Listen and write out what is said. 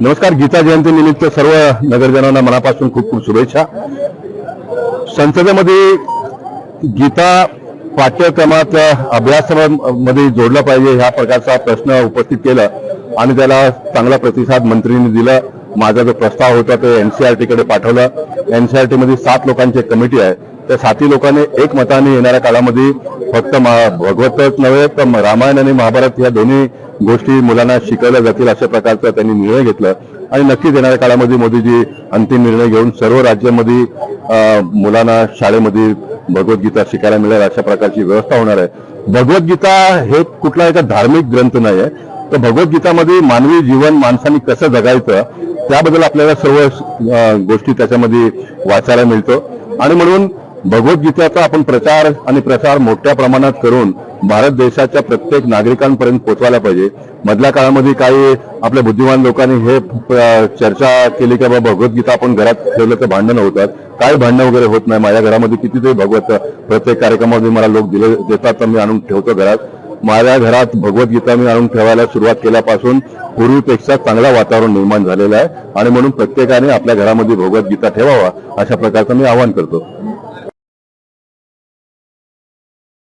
नमस्कार गीता जयंती निमित्त सर्व नगरजनांना मनापासून खूप खूप शुभेच्छा. संसदेमध्ये गीता पाठ्यक्रमात अभ्यासक्रमामध्ये जोडलं पाहिजे ह्या प्रकारचा प्रश्न उपस्थित केला आणि त्याला चांगला प्रतिसाद मंत्रींनी दिला. माझा जो प्रस्ताव होता तो एनसीआरटी कडे पाठवला. एनसीआरटी मध्ये सात लोकांची कमिटी आहे. त्या साती लोकांनी एक मताने येणाऱ्या काळामध्ये फक्त भगवतच नव्हे तर रामायण आणि महाभारत या दोन्ही गोष्टी मुलांना शिकवल्या जातील अशा प्रकारचा त्यांनी निर्णय घेतला. आणि नक्कीच येणाऱ्या काळामध्ये मोदीजी अंतिम निर्णय घेऊन सर्व राज्यामध्ये मुलांना शाळेमध्ये भगवद्गीता शिकायला मिळेल अशा प्रकारची व्यवस्था होणार आहे. भगवद्गीता हे कुठला एका धार्मिक ग्रंथ नाही आहे तर भगवद्गीतामध्ये मानवी जीवन माणसाने कसं जगायचं त्याबद्दल आपल्याला सर्व गोष्टी त्याच्यामध्ये वाचायला मिळतो. आणि म्हणून भगवद्गीतेचा आपण प्रचार आणि प्रसार मोठ्या प्रमाणात करून भारत देशाच्या प्रत्येक नागरिकांपर्यंत पोहोचवायला पाहिजे. मधल्या काळामध्ये काही आपल्या बुद्धिमान लोकांनी हे चर्चा केली की बाबा भगवद्गीता आपण घरात ठेवलं तर भांडणं होतात. काय भांडणं वगैरे होत नाही. माझ्या घरामध्ये कितीतरी भगवत प्रत्येक कार्यक्रमामध्ये मला लोक दिले देतात तर मी आणून ठेवतो घरात. माझ्या घरात भगवद्गीता मी आणून ठेवायला सुरुवात केल्यापासून पूर्वीपेक्षा चांगला वातावरण निर्माण झालेलं आहे. आणि म्हणून प्रत्येकाने आपल्या घरामध्ये भगवद्गीता ठेवावा अशा प्रकारचं मी आवाहन करतो.